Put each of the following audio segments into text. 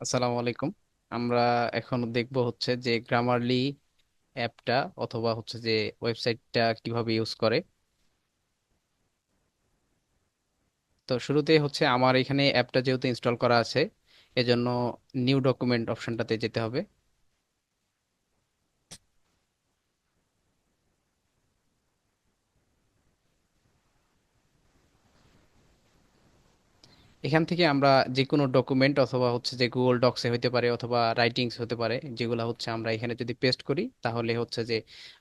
আসসালামু আলাইকুম। আমরা এখন দেখব হচ্ছে যে গ্রামারলি অ্যাপটা অথবা হচ্ছে যে ওয়েবসাইটটা কীভাবে ইউজ করে। তো শুরুতে হচ্ছে আমার এখানে অ্যাপটা যেহেতু ইনস্টল করা আছে, এজন্য নিউ ডকুমেন্ট অপশনটাতে যেতে হবে। এখান থেকে আমরা যে কোনো ডকুমেন্ট অথবা হচ্ছে যে গুগল ডক্সে হতে পারে অথবা রাইটিংস হতে পারে, যেগুলো হচ্ছে আমরা এখানে যদি পেস্ট করি, তাহলে হচ্ছে যে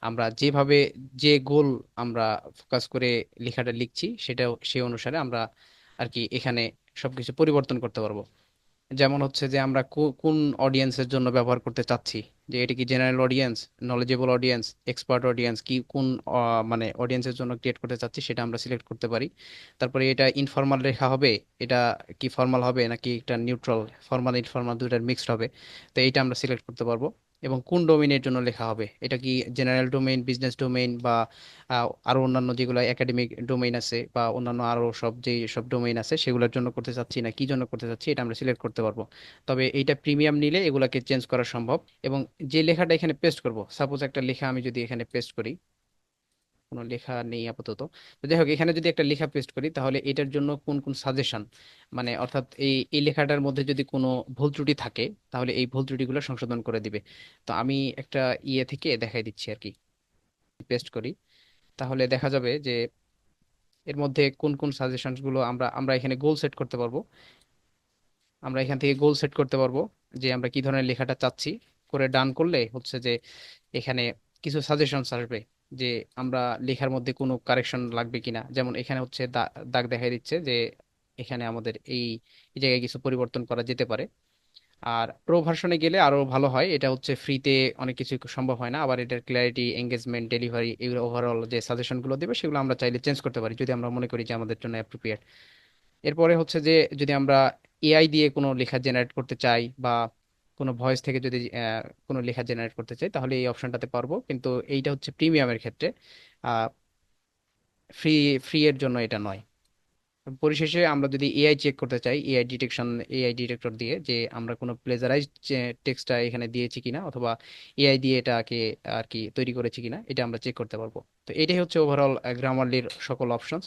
আমরা যেভাবে যে গোল আমরা ফোকাস করে লেখাটা লিখছি, সেটা সেই অনুসারে আমরা আর কি এখানে সবকিছু পরিবর্তন করতে পারব। যেমন হচ্ছে যে আমরা কোন অডিয়েন্সের জন্য ব্যবহার করতে চাচ্ছি। যে এটা কি general audience knowledgeable audience expert audience কি কোন মানে অডিয়েন্সের জন্য ক্রিয়েট করতে চাচ্ছি সেটা আমরা সিলেক্ট করতে পারি। তারপরে এটা ইনফর্মাল লেখা হবে, এটা কি ফর্মাল হবে নাকি একটা নিউট্রাল ফর্মাল ইনফর্মাল দুটার মিক্সড হবে, তো এইটা আমরা সিলেক্ট করতে পারব। এবং কোন ডোমেইনের জন্য লেখা হবে? এটা কি জেনারেল ডোমেইন বিজনেস ডোমেইন বা আরও অন্যান্য যেগুলো একাডেমিক ডোমেইন আছে বা অন্যান্য আরও সব যে সব ডোমেইন আছে সেগুলোর জন্য করতে চাচ্ছি না, কি জন্য করতে চাচ্ছি এটা আমরা সিলেক্ট করতে পারব। তবে এইটা প্রিমিয়াম নিলে এগুলাকে চেঞ্জ করা সম্ভব এবং যে লেখাটা এখানে পেস্ট করব সাপোজ একটা লেখা আমি যদি এখানে পেস্ট করি কোনো লেখা নেই আপাতত। তো যাই হোক, এখানে যদি একটা লেখা পেস্ট করি, তাহলে এটার জন্য কোন কোন সাজেশন মানে অর্থাৎ এই এই লেখাটার মধ্যে যদি কোনো ভুল ত্রুটি থাকে, তাহলে এই ভুল ত্রুটিগুলো সংশোধন করে দিবে। তো আমি একটা ইয়ে থেকে দেখাই দিচ্ছি আর কি। পেস্ট করি। তাহলে দেখা যাবে যে এর মধ্যে কোন কোন সাজেশনগুলো আমরা আমরা এখানে গোল সেট করতে পারব। আমরা এখান থেকে গোল সেট করতে পারব যে আমরা কি ধরনের লেখাটা চাচ্ছি। করে ডান করলে হচ্ছে যে এখানে কিছু সাজেশনস আসবে। যে আমরা লেখার মধ্যে কোনো কারেকশন লাগবে কিনা? যেমন এখানে হচ্ছে দাগ দেখা দিচ্ছে যে এখানে আমাদের এই জায়গায় কিছু পরিবর্তন করা যেতে পারে। আর প্রো ভার্সনে গেলে আরও ভালো হয়। এটা হচ্ছে ফ্রিতে অনেক কিছু সম্ভব হয় না। আবার এটার ক্ল্যারিটি এঙ্গেজমেন্ট ডেলিভারি এগুলো ওভারঅল যে সাজেশনগুলো দেবে, সেগুলো আমরা চাইলে চেঞ্জ করতে পারি, যদি আমরা মনে করি যে আমাদের জন্য অ্যাপ্রোপ্রিয়েট এরপরে হচ্ছে যে যদি আমরা এআই দিয়ে কোনো লেখা জেনারেট করতে চাই বা কোনো ভয়েস থেকে যদি কোনো লেখা জেনারেট করতে চাই, তাহলে এই অপশনটাতে পারব। কিন্তু এইটা হচ্ছে প্রিমিয়ামের ক্ষেত্রে ফ্রি ফ্রি এর জন্য এটা নয়। পরিশেষে আমরা যদি এআই চেক করতে চাই এআই ডিটেকশন এআই ডিটেক্টর দিয়ে যে আমরা কোনো প্লেজারাইজ টেক্সটটা এখানে দিয়েছি কিনা, অথবা এআই দিয়ে এটাকে আর কি তৈরি করেছি কিনা, এটা আমরা চেক করতে পারব। তো এটাই হচ্ছে ওভারঅল গ্রামারলির সকল অপশনস